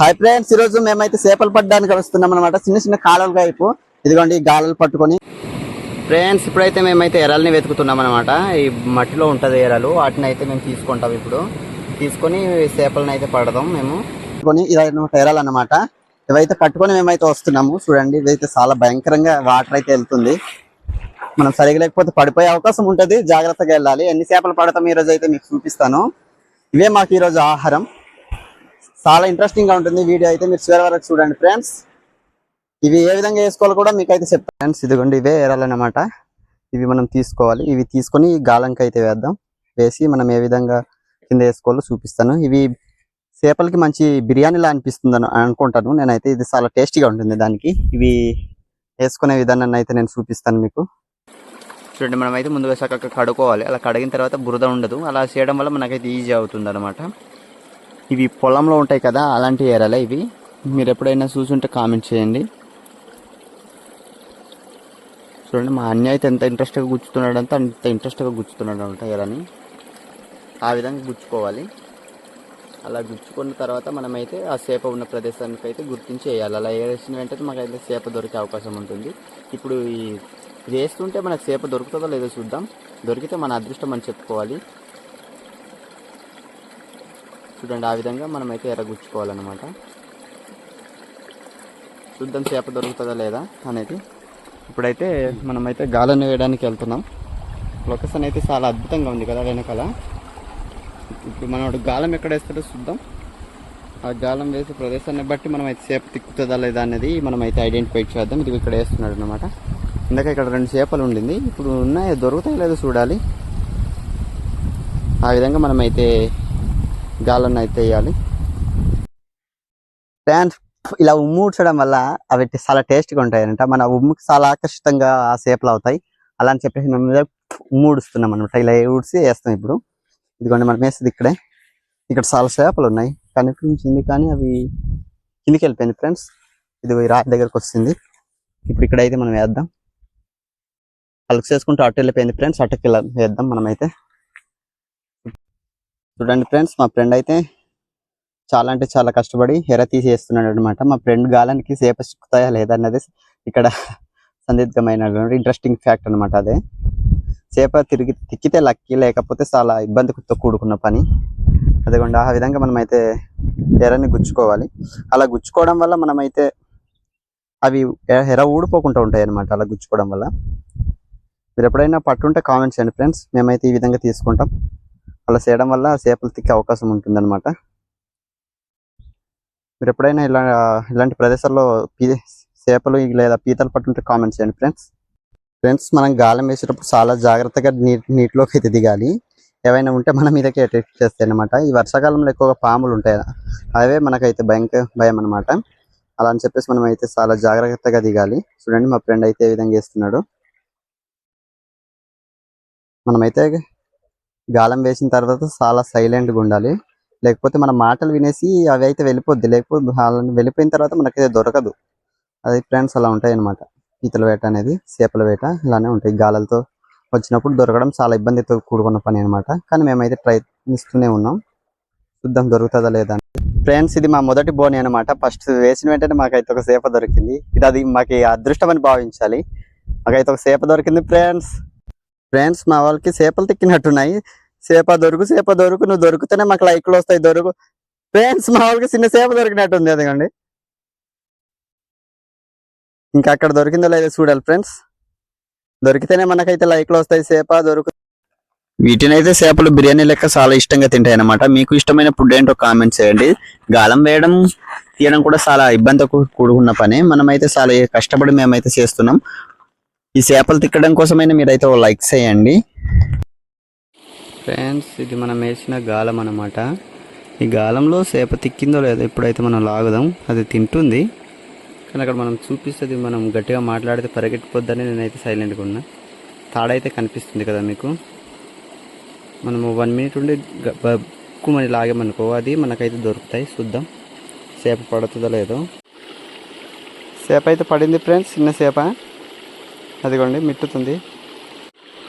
Hi friends ఈ రోజు మేమైతే చేపలు పట్టడానికి వస్తున్నాం అనమాట చిన్న చిన్న కాలల వైపు. ఇదిగోండి గాలలు పట్టుకొని. ఫ్రెండ్స్ ఇప్పుడైతే మేమైతే ఎరల్ని వెతుకుతున్నాం అనమాట ఈ మట్టిలో ఉంటది ఎరలు. వాటిని అయితే మేము తీసుకుంటాం ఇప్పుడు. తీసుకొని చేపలను అయితే పడదాం మేము. కొని ఇదన్నమాట ఎరలు అనమాట ఇవైతే పట్టుకొని మేమైతే వస్తున్నాము. చూడండి ఇదైతే చాలా భయంకరంగా వాటర్ అయితే వెళ్తుంది. మనం సరిగా లేకపోతే పడిపోయే అవకాశం ఉంటుంది. జాగ్రత్తగా వెళ్ళాలి. ఎన్ని చేపలు పడతాం ఈ రోజు అయితే మీకు చూపిస్తాను. ఇవే మాకు ఈ రోజు ఆహారం. చాలా ఇంట్రెస్టింగ్గా ఉంటుంది వీడియో అయితే మీరు చివరి వరకు చూడండి ఫ్రెండ్స్ ఇవి ఏ విధంగా వేసుకోవాలో కూడా మీకు అయితే చెప్తాను ఫ్రెండ్స్ ఇదిగోండి ఇవే ఏరాలన్నమాట ఇవి మనం తీసుకోవాలి. ఇవి తీసుకొని గాలంకి అయితే వేద్దాం. వేసి మనం ఏ విధంగా కింద వేసుకోవాలో చూపిస్తాను. ఇవి చేపలకి మంచి బిర్యానీలా అనిపిస్తుంది అనుకుంటాను. నేనైతే ఇది చాలా టేస్టీగా ఉంటుంది దానికి. ఇవి వేసుకునే విధానాన్ని అయితే నేను చూపిస్తాను మీకు. చూడండి మనం అయితే ముందుగా చక్కగా కడుకోవాలి అలా కడిగిన తర్వాత బురద ఉండదు. అలా చేయడం వల్ల మనకైతే ఈజీ అవుతుంది అనమాట ఇవి పొలంలో ఉంటాయి కదా అలాంటి ఏరాలే ఇవి. మీరు ఎప్పుడైనా చూసుంటే కామెంట్ చేయండి. చూడండి మా అన్య అయితే ఎంత ఇంట్రెస్ట్గా గుచ్చుతున్నాడు అంత ఇంట్రెస్ట్గా గుచ్చుతున్నాడు అనమాట ఎరని. ఆ విధంగా గుచ్చుకోవాలి. అలా గుచ్చుకున్న తర్వాత మనమైతే ఆ చేప ఉన్న ప్రదేశానికి అయితే గుర్తించి వేయాలి. అలా వేసిన వెంటనే మాకైతే చేప దొరికే అవకాశం ఉంటుంది. ఇప్పుడు ఈ ఇది వేస్తుంటే మనకు చేప దొరుకుతుందో లేదో చూద్దాం. దొరికితే మన అదృష్టం అని చెప్పుకోవాలి. చూడండి ఆ విధంగా మనమైతే ఎర్రగుచ్చుకోవాలన్నమాట. చూద్దాం చేప దొరుకుతుందా లేదా అనేది. ఇప్పుడైతే మనమైతే గాలను వేయడానికి వెళ్తున్నాం. లొకేషన్ అయితే చాలా అద్భుతంగా ఉంది కదా వెనకాల. ఇప్పుడు మనం గాలం ఎక్కడ వేస్తాడో చూద్దాం. ఆ గాలం వేసే ప్రదేశాన్ని బట్టి మనం అయితే చేప తిక్కుతుందా లేదా అనేది మనం అయితే ఐడెంటిఫై చేద్దాం. ఇది ఇక్కడ వేస్తున్నాడు అనమాట ఇందాక ఇక్కడ రెండు చేపలు ఉండింది. ఇప్పుడు ఉన్నాయి దొరుకుతాయి లేదో చూడాలి. ఆ విధంగా మనమైతే గాలను అయితే వేయాలి. ఫ్యాన్స్ ఇలా ఉమ్ము వల్ల అవి చాలా టేస్ట్గా ఉంటాయంట. మన ఉమ్ముకి చాలా ఆకర్షితంగా ఆ చేపలు అవుతాయి. అలా అని చెప్పేసి మేము మీద ఉమ్ము అనమాట ఇలా ఊడ్చి వేస్తాం ఇప్పుడు. ఇదిగోండి మనం వేస్తుంది ఇక్కడే. ఇక్కడ చాలా చేపలు ఉన్నాయి. కనిపించింది కానీ అవి కిందికి వెళ్ళిపోయింది ఫ్రెండ్స్. ఇది రాయి దగ్గరకు వస్తుంది ఇప్పుడు ఇక్కడైతే మనం వేద్దాం. అలుకు చేసుకుంటూ అటు వెళ్ళిపోయింది ఫ్రెండ్స్. అటుకి వెళ్ళ వేద్దాం మనమైతే. చూడండి ఫ్రెండ్స్ మా ఫ్రెండ్ అయితే చాలా అంటే చాలా కష్టపడి ఎర తీసేస్తున్నాడు అనమాట మా ఫ్రెండ్ గాలానికి సేప చిక్కుతాయా లేదన్నది ఇక్కడ సందిగ్ధమైన ఇంట్రెస్టింగ్ ఫ్యాక్ట్ అనమాట అదే. సేప తిరిగి తిక్కితే లక్కీ లేకపోతే చాలా ఇబ్బందితో కూడుకున్న పని. అదిగోండి ఆ విధంగా మనమైతే ఎర్రని ఎరని గుచ్చుకోవాలి. అలా గుచ్చుకోవడం వల్ల మనమైతే అవి ఎ- ఎర ఊడిపోకుండా ఉంటాయి అనమాట అలా గుచ్చుకోవడం వల్ల. మీరు ఎప్పుడైనా పట్టుంటే కామెంట్ చేయండి ఫ్రెండ్స్. మేమైతే ఈ విధంగా తీసుకుంటాం. అలా చేయడం వల్ల చేపలు తిక్కే అవకాశం ఉంటుందన్నమాట. మీరు ఎప్పుడైనా ఇలా ఇలాంటి ప్రదేశాల్లో పీ చేపలు లేదా పీతలు పట్టుంటే కామెంట్ చేయండి ఫ్రెండ్స్. ఫ్రెండ్స్ మనం గాలం వేసేటప్పుడు చాలా జాగ్రత్తగా నీ నీటిలోకి అయితే దిగాలి. ఏవైనా ఉంటే మన మీదకి అటాక్ చేస్తాయి అనమాట ఈ వర్షాకాలంలో ఎక్కువగా పాములు ఉంటాయి? అవే మనకైతే భయంకర భయం అనమాట అలా అని చెప్పేసి మనం అయితే చాలా జాగ్రత్తగా దిగాలి. చూడండి మా ఫ్రెండ్ అయితే ఏ విధంగా వేస్తున్నాడు మనమైతే గాలం వేసిన తర్వాత చాలా సైలెంట్గా ఉండాలి. లేకపోతే మన మాటలు వినేసి అవి అయితే వెళ్ళిపోద్ది. లేకపోతే వాళ్ళని వెళ్ళిపోయిన తర్వాత మనకైతే దొరకదు. అది ఫ్రెండ్స్ అలా ఉంటాయి అనమాట పీతల వేట అనేది చేపల వేట ఇలానే ఉంటాయి. గాలలతో వచ్చినప్పుడు దొరకడం చాలా ఇబ్బందితో కూడుకున్న పని అనమాట కానీ మేమైతే ప్రయత్నిస్తూనే ఉన్నాం. చూద్దాం దొరుకుతుందా లేదా అని. ఫ్రెండ్స్ ఇది మా మొదటి బోని అనమాట ఫస్ట్ వేసిన వెంటనే మాకైతే ఒక సేప దొరికింది. ఇది అది మాకు అదృష్టం అని భావించాలి. మాకైతే ఒక సేప దొరికింది ఫ్రెండ్స్ ఫ్రెండ్స్ మా వాళ్ళకి చేపలు తిక్కినట్టున్నాయి. సేప దొరుకు సేప దొరుకు నువ్వు దొరికితేనే మాకు లైక్లు వస్తాయి దొరుకు. ఫ్రెండ్స్ మా వాళ్ళకి చిన్న సేప దొరికినట్టుంది అదిగండి. ఇంకా అక్కడ దొరికిందో లేదో చూడాలి ఫ్రెండ్స్. దొరికితేనే మనకైతే లైక్లు వస్తాయి సేప దొరుకు. వీటినైతే చేపలు బిర్యానీ లెక్క చాలా ఇష్టంగా తింటాయి అన్నమాట మీకు ఇష్టమైన ఫుడ్ ఏంటో కామెంట్ చేయండి. గాలం వేయడం తీయడం కూడా చాలా ఇబ్బందితో కూడుకున్న పని. మనమైతే చాలా కష్టపడి మేమైతే చేస్తున్నాం. ఈ చేపలు తిక్కడం కోసమైనా మీరైతే ఓ లైక్ చేయండి. ఫ్రెండ్స్ ఇది మనం వేసిన గాలం అన్నమాట. ఈ గాలంలో చేప తిక్కిందో లేదో ఇప్పుడైతే మనం లాగుదాం. అది తింటుంది. కానీ అక్కడ మనం చూపిస్తుంది మనం గట్టిగా మాట్లాడితే పరిగెట్టిపోద్దని నేనైతే సైలెంట్గా ఉన్నా. తాడైతే కనిపిస్తుంది కదా మీకు. మనము వన్ మినిట్ ఉండి మని లాగామనుకో అది మనకైతే దొరుకుతాయి. చూద్దాం. చేప పడుతుందో లేదో. చేప అయితే పడింది ఫ్రెండ్స్ చిన్న చేప. అదిగోండి మిట్టుతుంది.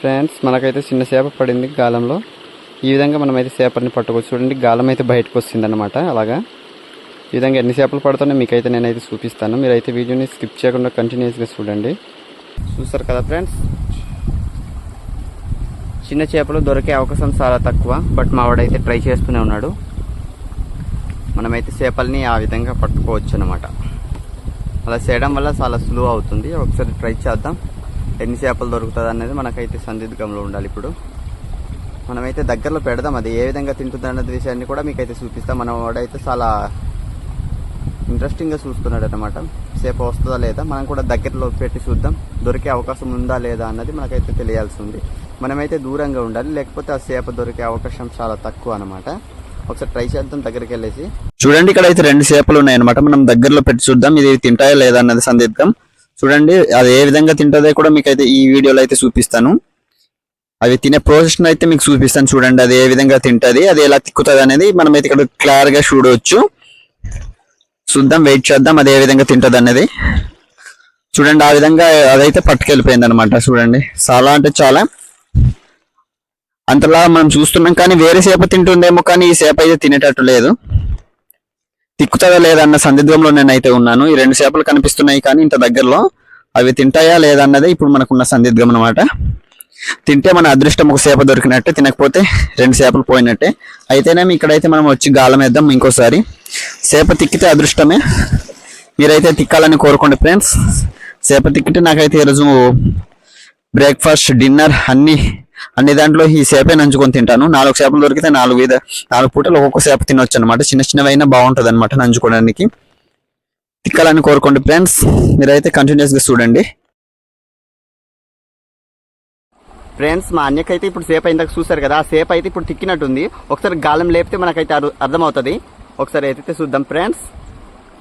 ఫ్రెండ్స్ మనకైతే చిన్న చేప పడింది గాలంలో. ఈ విధంగా మనమైతే చేపని పట్టుకోవచ్చు చూడండి గాలం అయితే బయటకు వస్తుంది అనమాట అలాగా. ఈ విధంగా ఎన్ని చేపలు పడుతున్నాయి మీకైతే నేనైతే చూపిస్తాను. మీరైతే వీడియోని స్కిప్ చేయకుండా కంటిన్యూస్గా చూడండి. చూస్తారు కదా ఫ్రెండ్స్ చిన్న చేపలు దొరికే అవకాశం చాలా తక్కువ బట్ మా వాడైతే ట్రై చేస్తూనే ఉన్నాడు. మనమైతే చేపల్ని ఆ విధంగా పట్టుకోవచ్చు అనమాట అలా చేయడం వల్ల చాలా సులువు అవుతుంది. ఒకసారి ట్రై చేద్దాం. ఎన్ని చేపలు దొరుకుతుంది అనేది మనకైతే సందిగ్ధంలో ఉండాలి ఇప్పుడు. మనమైతే దగ్గరలో పెడదాం అది ఏ విధంగా తింటుంది అన్నది విషయాన్ని కూడా మీకైతే చూపిస్తాం. మన వాడైతే చాలా ఇంట్రెస్టింగ్గా చూస్తున్నాడు అనమాట సేపు వస్తుందా లేదా మనం కూడా దగ్గరలో పెట్టి చూద్దాం. దొరికే అవకాశం ఉందా లేదా అన్నది మనకైతే తెలియాల్సి ఉంది మనమైతే దూరంగా ఉండాలి లేకపోతే ఆ సేప దొరికే అవకాశం చాలా తక్కువ అనమాట ఒకసారి ట్రై చేద్దాం దగ్గరికి వెళ్ళేసి చూడండి ఇక్కడ అయితే రెండు సేపలు ఉన్నాయన్నమాట. మనం దగ్గరలో పెట్టి చూద్దాం ఇది తింటాయా లేదా అన్నది సందిగ్ధం. చూడండి అది ఏ విధంగా తింటుందో కూడా మీకు అయితే ఈ వీడియోలో అయితే చూపిస్తాను. అవి తినే ప్రాసెస్ అయితే మీకు చూపిస్తాను చూడండి అది ఏ విధంగా తింటుంది అది ఎలా తిక్కుతుంది అనేది మనం అయితే ఇక్కడ క్లియర్గా చూడవచ్చు చూద్దాం వెయిట్ చేద్దాం అది ఏ విధంగా తింటుంది అనేది. చూడండి ఆ విధంగా అదైతే పట్టుకెళ్ళిపోయింది అనమాట చూడండి. చాలా అంటే చాలా. అంతలా మనం చూస్తున్నాం కానీ వేరే చేప తింటుందేమో కానీ ఈ చేప అయితే తినేటట్టు లేదు. తిక్కుతుందా లేదా అన్న సందిగ్ధంలో నేనైతే ఉన్నాను. ఈ రెండు చేపలు కనిపిస్తున్నాయి కానీ ఇంత దగ్గరలో అవి తింటాయా లేదా అన్నదే ఇప్పుడు మనకున్న సందిగ్ధం అనమాట తింటే మన అదృష్టం ఒక చేప దొరికినట్టే తినకపోతే రెండు చేపలు పోయినట్టే. అయితేనేమి ఇక్కడైతే మనం వచ్చి గాలం వేద్దాం ఇంకోసారి. చేప తిక్కితే అదృష్టమే. మీరైతే తిక్కాలని కోరుకోండి ఫ్రెండ్స్. చేప తిక్కితే నాకైతే ఈరోజు బ్రేక్ఫాస్ట్ డిన్నర్ అన్నీ అన్ని దాంట్లో ఈ చేపే నంచుకొని తింటాను. నాలుగు చేపలు దొరికితే నాలుగు విధ నాలుగు పూటలు ఒక్కొక్క చేప తినొచ్చు అనమాట చిన్న చిన్నవైనా బాగుంటుంది అనమాట నంచుకోవడానికి. తిక్కాలని కోరుకోండి ఫ్రెండ్స్. మీరైతే కంటిన్యూస్గా చూడండి. ఫ్రెండ్స్ మా అన్నకైతే ఇప్పుడు సేపు అయిందాక చూసారు కదా. ఆ సేపు అయితే ఇప్పుడు తిక్కినట్టుంది. ఒకసారి గాలం లేపితే మనకైతే అర్థమవుతుంది. ఒకసారి అయితే చూద్దాం ఫ్రెండ్స్.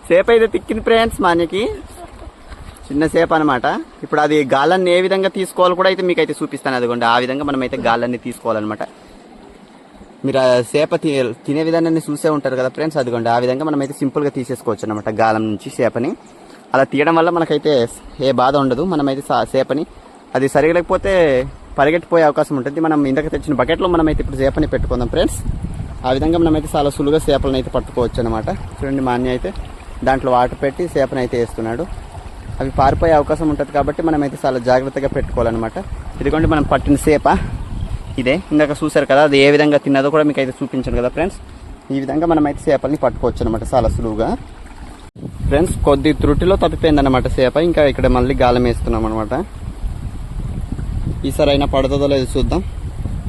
సేపు అయితే తిక్కింది ఫ్రెండ్స్ మా అన్నకి చిన్న సేపు అనమాట ఇప్పుడు అది గాలాన్ని ఏ విధంగా తీసుకోవాలి కూడా అయితే మీకు అయితే చూపిస్తాను. అదిగోండి ఆ విధంగా మనం అయితే గాలాన్ని తీసుకోవాలన్నమాట. మీరు ఆ సేప తినే విధానాన్ని చూసే ఉంటారు కదా ఫ్రెండ్స్? అదిగోండి ఆ విధంగా మనం అయితే సింపుల్గా తీసేసుకోవచ్చు అనమాట గాలం నుంచి సేపని. అలా తీయడం వల్ల మనకైతే ఏ బాధ ఉండదు. మనమైతే సేపని అది సరిగా లేకపోతే పరిగెట్టిపోయే అవకాశం ఉంటుంది. మనం ఇందాక తెచ్చిన బకెట్లో మనమైతే ఇప్పుడు చేపని పెట్టుకుందాం ఫ్రెండ్స్. ఆ విధంగా మనమైతే చాలా సులువుగా చేపలను అయితే పట్టుకోవచ్చు అనమాట చూడండి మా అన్నయ్య అయితే దాంట్లో వాటర్ పెట్టి చేపని అయితే వేస్తున్నాడు. అవి పారిపోయే అవకాశం ఉంటుంది కాబట్టి మనమైతే చాలా జాగ్రత్తగా పెట్టుకోవాలన్నమాట. ఇదిగోండి మనం పట్టిన సేప. ఇదే. ఇందాక చూసారు కదా అది ఏ విధంగా తిన్నదో కూడా మీకు అయితే చూపించాను కదా ఫ్రెండ్స్ ఈ విధంగా మనమైతే చేపల్ని పట్టుకోవచ్చు అనమాట చాలా సులువుగా. ఫ్రెండ్స్ కొద్ది త్రుటిలో తప్పిపోయింది అనమాట చేప ఇంకా ఇక్కడ మళ్ళీ గాలం వేస్తున్నాం అనమాట ఈసారి అయినా పడుతుందో లేదో చూద్దాం.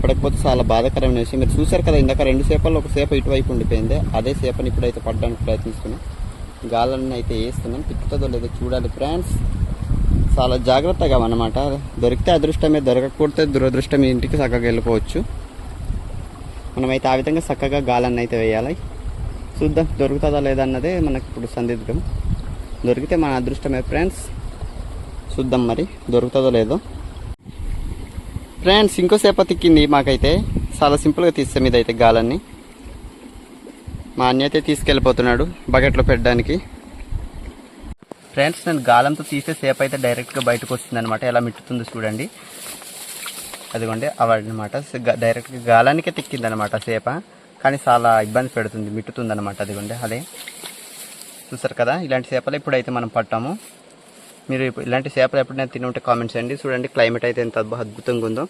పడకపోతే చాలా బాధాకరమైన విషయం. మీరు చూసారు కదా ఇందాక రెండు సేపలు ఒక చేప ఇటువైపు ఉండిపోయింది. అదే చేపని ఇప్పుడైతే పడడానికి ప్రయత్నిస్తున్నాం. గాలన్నీ అయితే వేస్తున్నాం. తిప్పుతుందో లేదో చూడాలి ఫ్రెండ్స్. చాలా జాగ్రత్తగా అనమాట దొరికితే అదృష్టమే దొరకకపోతే దురదృష్టం ఇంటికి చక్కగా వెళ్ళిపోవచ్చు. మనమైతే ఆ విధంగా చక్కగా గాలన్నీ అయితే వేయాలి. చూద్దాం దొరుకుతుందా లేదా అన్నదే మనకి ఇప్పుడు సందిగ్ధం. దొరికితే మన అదృష్టమే ఫ్రెండ్స్. చూద్దాం మరి దొరుకుతుందో లేదో. ఫ్రెండ్స్ ఇంకో తిక్కింది మాకైతే చాలా సింపుల్గా తీస్తాం ఇదైతే గాలన్నీ. మా అన్న అయితే తీసుకెళ్ళిపోతున్నాడు బకెట్లో పెట్టడానికి. ఫ్రెండ్స్ నేను గాలంతో తీసే సేపు అయితే డైరెక్ట్గా బయటకు వస్తుంది అనమాట ఎలా మిట్టుతుందో చూడండి. అదిగోండి అవన్నమాట. డైరెక్ట్గా గాలానికే తిక్కింది అనమాట సేప. కానీ చాలా ఇబ్బంది పెడుతుంది మిట్టుతుంది అనమాట అదిగోండి అదే. చూసారు కదా ఇలాంటి చేపలు ఇప్పుడైతే మనం పట్టాము. మీరు ఇలాంటి చేపలు ఎప్పుడైనా తిని ఉంటే కామెంట్స్ అండి చూడండి క్లైమేట్ అయితే ఎంత అద్భుతంగా ఉందో.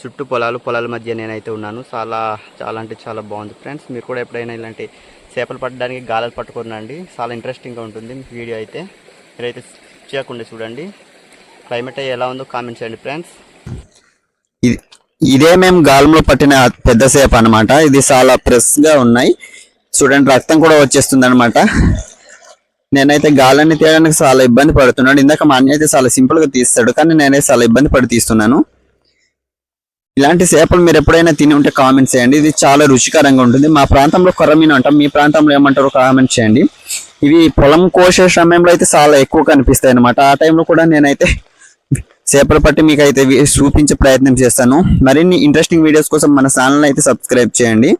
చుట్టూ పొలాలు పొలాల మధ్య నేనైతే ఉన్నాను. చాలా చాలా అంటే చాలా బాగుంది ఫ్రెండ్స్ మీరు కూడా ఎప్పుడైనా ఇలాంటి చేపలు పట్టడానికి గాలాలు పట్టుకున్నాండి చాలా ఇంట్రెస్టింగ్గా ఉంటుంది మీ వీడియో అయితే. మీరైతే చేయకుండా చూడండి. క్లైమేట్ అయ్యి ఎలా ఉందో కామెంట్ చేయండి ఫ్రెండ్స్ ఇది ఇదే మేము గాలంలో పట్టిన పెద్ద చేప అనమాట ఇది చాలా ఫ్రెష్గా ఉన్నాయి. చూడండి రక్తం కూడా వచ్చేస్తుంది అనమాట నేనైతే గాలని తీయడానికి చాలా ఇబ్బంది పడుతున్నాడు ఇందాక మా అన్న అయితే చాలా సింపుల్గా తీస్తాడు కానీ నేనైతే చాలా ఇబ్బంది పడి తీస్తున్నాను. ఇలాంటి చేపలు మీరు ఎప్పుడైనా తిని ఉంటే కామెంట్ చేయండి. ఇది చాలా రుచికరంగా ఉంటుంది. మా ప్రాంతంలో కొర్రమీను అంటాం. మీ ప్రాంతంలో ఏమంటారో కామెంట్ చేయండి. ఇవి పొలం కోసే సమయంలో అయితే చాలా ఎక్కువ కనిపిస్తాయి అనమాట ఆ టైంలో కూడా నేనైతే చేపలు పట్టి మీకు అయితే చూపించే ప్రయత్నం చేస్తాను. మరిన్ని ఇంట్రెస్టింగ్ వీడియోస్ కోసం మన ఛానల్ అయితే సబ్స్క్రైబ్ చేయండి.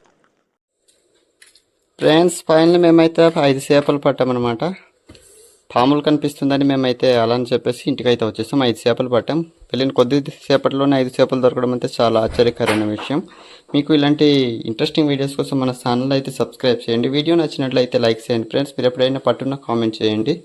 ఫ్రెండ్స్ ఫైనల్ మేమైతే ఐదు చేపలు పట్టామన్నమాట. పాములు కనిపిస్తుందని మేమైతే అలా అని చెప్పేసి ఇంటికి అయితే వచ్చేసాం. ఐదు చేపలు పట్టాం. వెళ్ళిన కొద్ది సేపట్లోనే ఐదు చేపలు దొరకడం అయితే చాలా ఆశ్చర్యకరమైన విషయం. మీకు ఇలాంటి ఇంట్రెస్టింగ్ వీడియోస్ కోసం మన ఛానల్ అయితే సబ్స్క్రైబ్ చేయండి. వీడియో నచ్చినట్లయితే లైక్ చేయండి. ఫ్రెండ్స్ మీరు ఎప్పుడైనా పట్టున్న కామెంట్ చేయండి.